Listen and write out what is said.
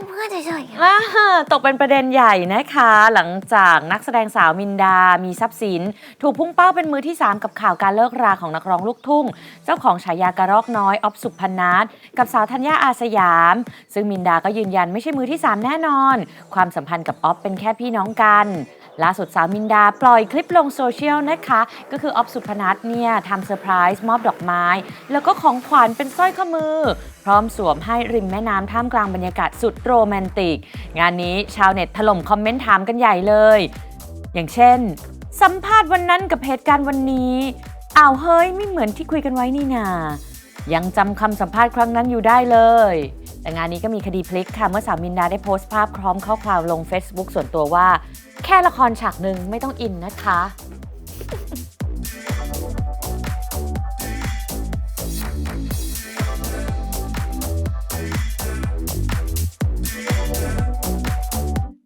อนเพื่อนเฉยๆอ่าตกเป็นประเด็นใหญ่นะคะ หลังจากนักแสดงสาวมินดา มีทรัพย์สิน ถูกพุ่งเป้าเป็นมือที่ 3 กับข่าวการเลิกราของนักร้องลูกทุ่ง เจ้าของฉายากระรอกน้อยออฟสุพนัทกับสาวธัญญาอาสยาม ซึ่งมินดาก็ยืนยันไม่ใช่มือที่ 3 แน่นอน ความสัมพันธ์กับออฟเป็นแค่พี่น้องกัน ล่าสุดสาวมินดาปล่อยคลิปลงโซเชียลนะคะ ก็คือออฟสุพนัทเนี่ยทำเซอร์ไพรส์มอบดอกไม้ แล้วก็ของขวัญเป็นสร้อยข้อมือ พร้อมสวมให้ริมแม่น้ำท่ามกลางบรรยากาศสุดโรแมนติก งานนี้ชาวเน็ตถล่มคอมเมนต์ถามกันใหญ่เลย อย่างเช่น สัมภาษณ์วันนั้นกับเหตุการณ์วันนี้อ้าวเฮ้ยไม่เหมือนที่คุยกันไว้นี่นา ยังจำคำสัมภาษณ์ครั้งนั้นอยู่ได้เลย แต่งานนี้ก็มีคดีพลิกค่ะ เมื่อสาวมินดาได้โพสต์ภาพพร้อมข้อความลง Facebook ส่วนตัวว่า แค่ละครฉากหนึ่งไม่ต้องอินนะคะ